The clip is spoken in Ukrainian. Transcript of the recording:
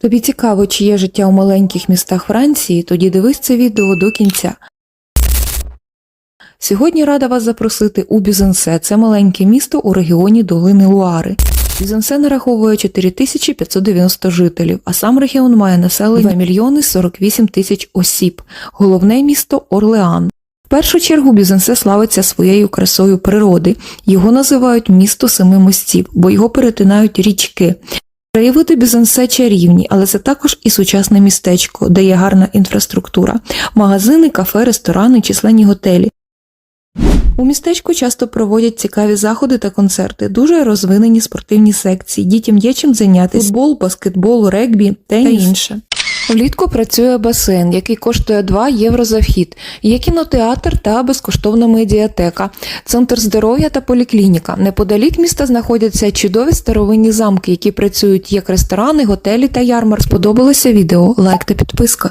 Тобі цікаво, чи є життя у маленьких містах Франції, тоді дивись це відео до кінця. Сьогодні рада вас запросити у Бюзенсе. Це маленьке місто у регіоні Долини Луари. Бюзенсе нараховує 4590 жителів, а сам регіон має населення 2 мільйони 48 тисяч осіб. Головне місто Орлеан. В першу чергу Бюзенсе славиться своєю красою природи. Його називають місто семи мостів, бо його перетинають річки. Краєвиди Бізансе чарівні, але це також і сучасне містечко, де є гарна інфраструктура, магазини, кафе, ресторани, численні готелі. У містечку часто проводять цікаві заходи та концерти, дуже розвинені спортивні секції, дітям є чим зайнятися футбол, баскетбол, регбі, та інше. Влітку працює басейн, який коштує 2 євро за вхід. Є кінотеатр та безкоштовна медіатека, центр здоров'я та поліклініка. Неподалік міста знаходяться чудові старовинні замки, які працюють як ресторани, готелі та ярмар. Сподобалося відео? Лайк та підписка.